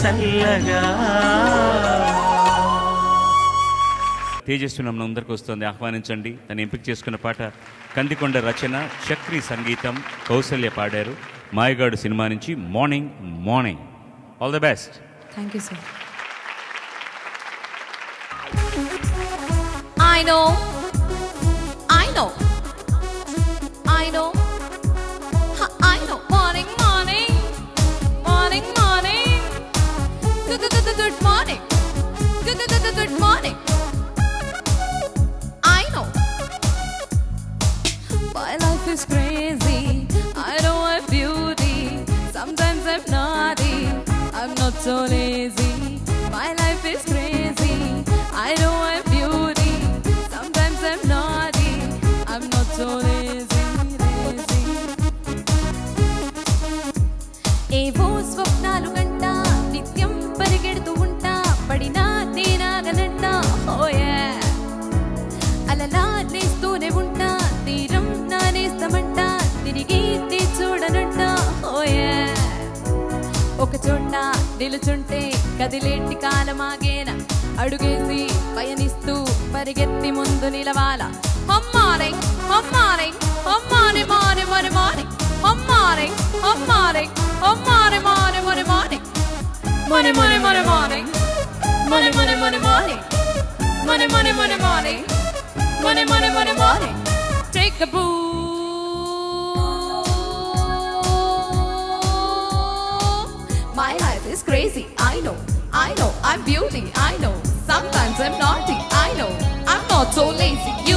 చల్లగా. తేజస్వి నమ్మ అందరికి వస్తుంది. ఆహ్వానించండి. తను ఎంపిక చేసుకున్న పాట కందికొండ రచన చక్రి సంగీతం కౌసల్య పాడారు. మాయగాడు సినిమా నుంచి morning morning. All the best thank you sir I know. I know. I know. Is crazy. I know I'm beauty. Sometimes I'm naughty. I'm not so lazy. ఒక చోట నిలుచుంటే కదిలేంటి కాలమాగేన అడుగేసి పయనిస్తూ పరిగెత్తి ముందు నిలవాల అమ్మారే అమ్మారే అమ్మాని మారే మరి మారే అమ్మారే అమ్మారే హమ్మారే మారే మరి మారే మరి మరి మరి మారే మరి మరి మరి మారే మరి మరి మరి మారే మరి మరి మరి మారే take a. beauty, I know. Sometimes I'm naughty, I know. I'm not so lazy, you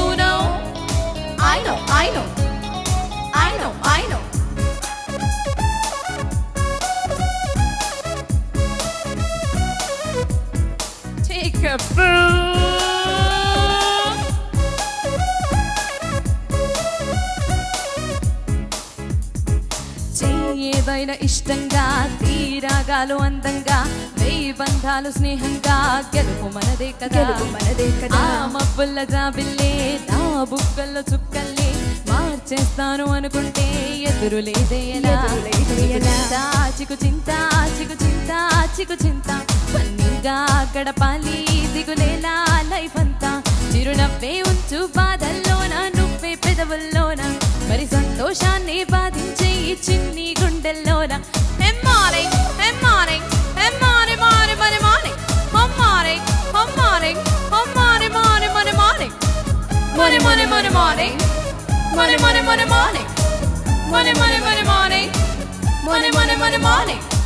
ఏదైనా ఇష్టంగా తీరాగాలు అందంగా వెయ్యి బంధాలు స్నేహంగా గెలుపు మనదే కదా. మనదే కదా. మబ్బుల్ల జాబిల్లే నా బుగ్గల్లో చుక్కల్లే మార్చేస్తాను అనుకుంటే ఎదురు లేదే? చికు చింత చికు చింత చికు చింత పన్నీగా గడపాలి దిగులేలా లైఫ్ అంతా చిరునవ్వే ఉంచు బాధల్లోన నువ్వే పెదవుల్లోన? మరి సంతోషాన్ని గుండెల్లోన ఎమ్మారే ఎమ్మారే ఎమ్మారే మారే మరే మారే హమ్మారే హమ్మారే హమ్మారే మారే మరే మారే మరే మరే మరే మారే మరే మరే మరే మారే మరే మరే మరే మారే మరే మరే మరే మారే Come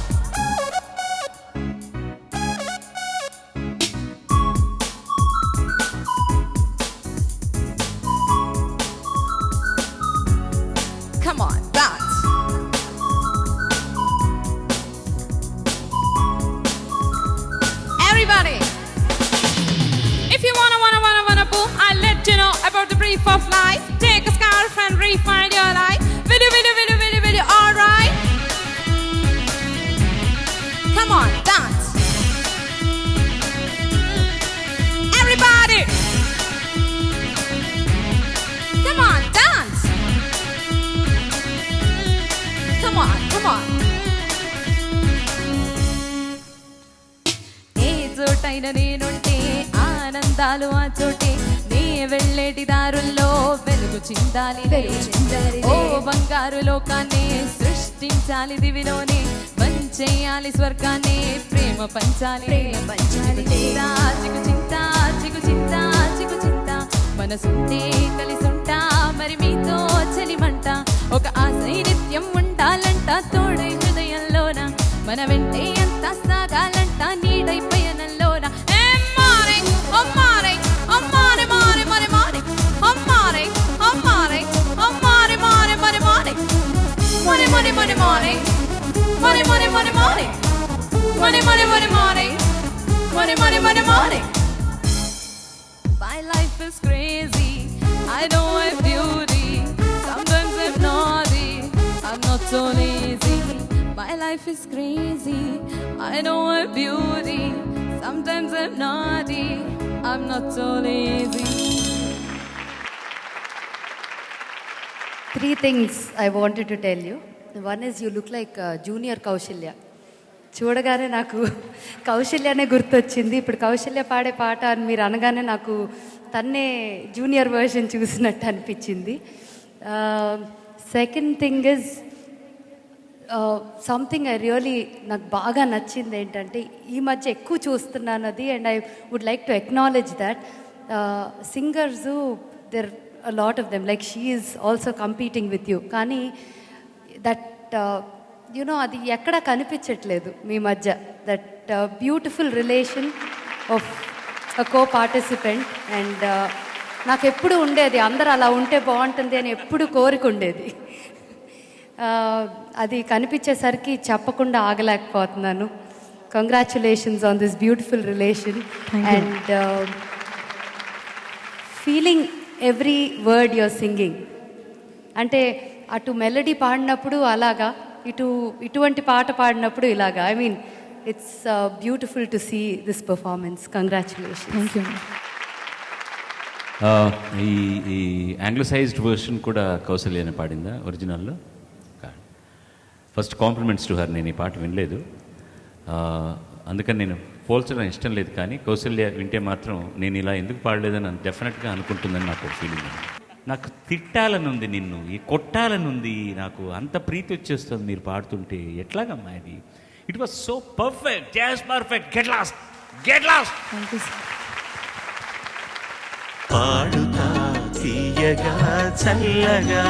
చోటైన నేనుంటే ఆనందాలు ఆ చోటే. నే వెళ్ళేటి దారుల్లో వెలుగు చిందాలి ఓ బంగారు లోకాన్ని సృష్టించాలి దివిలోనే. పంచేయాలి స్వర్గాన్ని ప్రేమ పంచాలి. ప్రేమ పంచాలి. చింత చిగు చింత చిగు చింత చిగు చింత. మనసుంటే కలిసుంటా మరి మీతో చలిమంట. ఒక ఆశై నిత్యం ఉండాలంట తోడై హృదయంలోన. మన వెంటే ఎంత సాగాలంట నీడై money, money. Money, money, money, money. Money, money, money, money. Money, money, money, money. My life is crazy. I know I'm beauty. Sometimes I'm naughty. I'm not so lazy. My life is crazy. I know I'm beauty. Sometimes I'm naughty. I'm not so lazy. Three things I wanted to tell you. One is you look like junior Kousalya చూడగానే నాకు కౌశల్యనే గుర్తొచ్చింది. ఇప్పుడు కౌశల్య పాడే పాట అని మీరు అనగానే నాకు తన్నే జూనియర్ వర్షన్ చూసినట్టు అనిపించింది. Second thing is something I really నాకు బాగా నచ్చింది ఏంటంటే ఈ మధ్య ఎక్కువ చూస్తున్నాను అది and I would like to acknowledge that singers there lot of them like she is also competing with you కానీ దట్ యునో అది ఎక్కడా కనిపించట్లేదు మీ మధ్య. That beautiful relation of co participant and నాకు ఎప్పుడు ఉండేది అందరూ అలా ఉంటే బాగుంటుంది అని ఎప్పుడు కోరిక ఉండేది. Uh, అది కనిపించేసరికి చెప్పకుండా ఆగలేకపోతున్నాను. Congratulations on this beautiful relation and feeling every word your singing అంటే అటు మెలడీ పాడినప్పుడు అలాగా ఇటు ఇటువంటి పాట పాడినప్పుడు ఇలాగా. I mean it's beautiful to see this performance congratulation thank you ఆ, ఈ ఈ యాంగ్లోసైజ్డ్ వర్షన్ కూడా కౌసల్యనే పాడిందా ఒరిజినల్లో ఫస్ట్ కాంప్లిమెంట్స్ టు హర్ నేను ఈ పాట వినలేదు. ఆ, అందుకని నేను పోల్చడం ఇష్టం లేదు కానీ కౌసల్య వింటే మాత్రం నేను ఇలా ఎందుకు పాడలేదని డెఫినెట్గా అనుకుంటుందని నాకు ఫీలింగ్ ఉంది. నాకు తిట్టాలనుంది నిన్ను ఈ కొట్టాలనుంది నాకు అంత ప్రీతి వచ్చేస్తుంది మీరు పాడుతుంటే. ఎట్లాగమ్మా ఇది? It was so perfect just perfect get lost get lost Paduta Theeyaga చల్లగా.